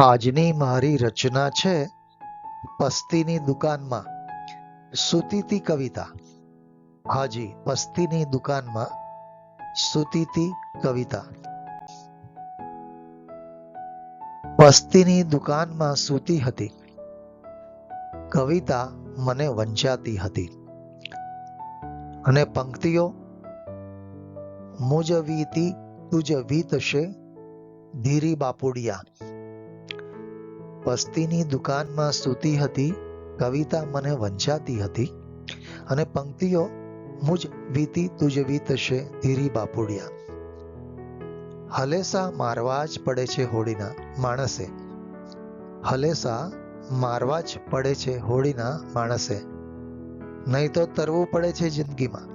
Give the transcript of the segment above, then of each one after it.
આજની મારી રચના છે પસ્તીની દુકાનમાં. સુતીતી કવિતા. હાજી, પસ્તીની દુકાનમાં સુતીતી કવિતા. પસ્તીની દુકાનમાં સૂતી હતી. કવિતા મને વંચાતી હતી. અને પંક્તિઓ મુજ વીતી તુજ વીતશે ધીરી બાપુડિયા. પસ્તીની દુકાનમાં સૂતી હતી, કવિતા મને વંચાતી હતી અને પંક્તિઓ મુજ વીતી તુજ વીતશે ધીરી બાપુડિયા. હલેસા મારવા જ પડે છે હોળીના માણસે. હલેસા મારવા જ પડે છે હોળીના માણસે. નહીં તો તરવું પડે છે જિંદગીમાં.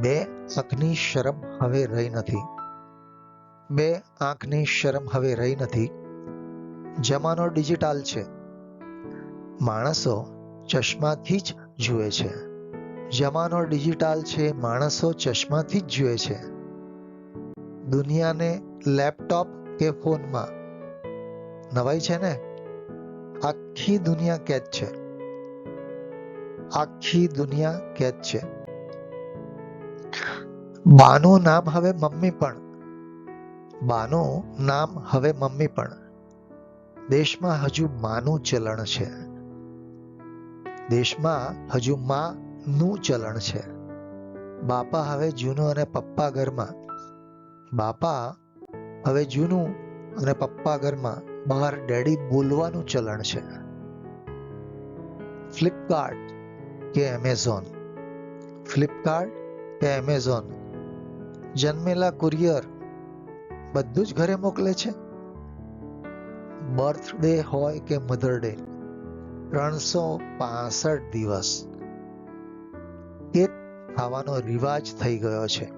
બે આંખની શરમ હવે રહી નથી. બે આંખની શરમ હવે રહી નથી. જમાનો ડિજિટલ છે. માણસો ચશ્માથી જ જુએ છે. જમાનો ડિજિટલ છે, માણસો ચશ્માથી જ જુએ છે. દુનિયાને લેપટોપ કે ફોનમાં. નવાઈ છે ને? આખી દુનિયા કેદ છે. આખી દુનિયા કેદ છે. બાનું નામ હવે મમ્મી પણ. બાનું નામ હવે મમ્મી પણ. દેશમાં હજુ માનું ચલણ છે. દેશમાં હજુ માનું ચલણ છે. બાપા હવે જૂનું અને પપ્પા ઘરમાં. બાપા હવે જૂનું અને પપ્પા ઘરમાં બહાર ડેડી બોલવાનું ચલણ છે. ફ્લિપકાર્ટ કે એમેઝોન. ફ્લિપકાર્ટ કે એમેઝોન. જન્મેલા કુરિયર બધું જ ઘરે મોકલે છે. બર્થડે હોય કે મધર ડે, ત્રણસો પાસઠ દિવસ. કેક ખાવાનો રિવાજ થઈ ગયો છે.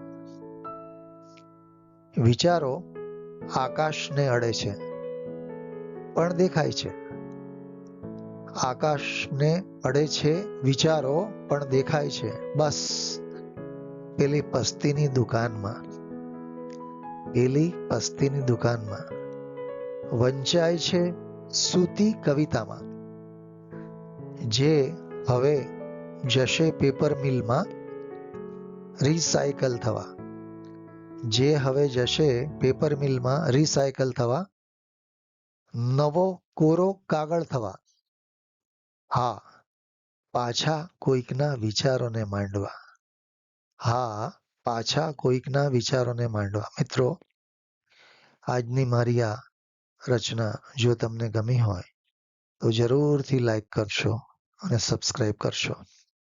વિચારો આકાશને અડે છે. પણ દેખાય છે. આકાશને અડે છે, વિચારો પણ દેખાય છે. બસ, પેલી પસ્તીની દુકાનમાં. પેલી પસ્તીની દુકાનમાં. વંચાય છે સૂતી કવિતામાં. જે હવે જશે પેપર મિલમાં રિસાયકલ થવા. જે હવે જશે પેપર મિલમાં રિસાયકલ થવા. નવો કોરો કાગળ થવા. હા, પાછા કોઈકના વિચારોને માંડવા. હા, પાછા કોઈકના વિચારોને માંડવા. મિત્રો, આજની મારી આ રચના જો તમને ગમી હોય તો જરૂરથી લાઈક કરશો અને સબસ્ક્રાઈબ કરશો.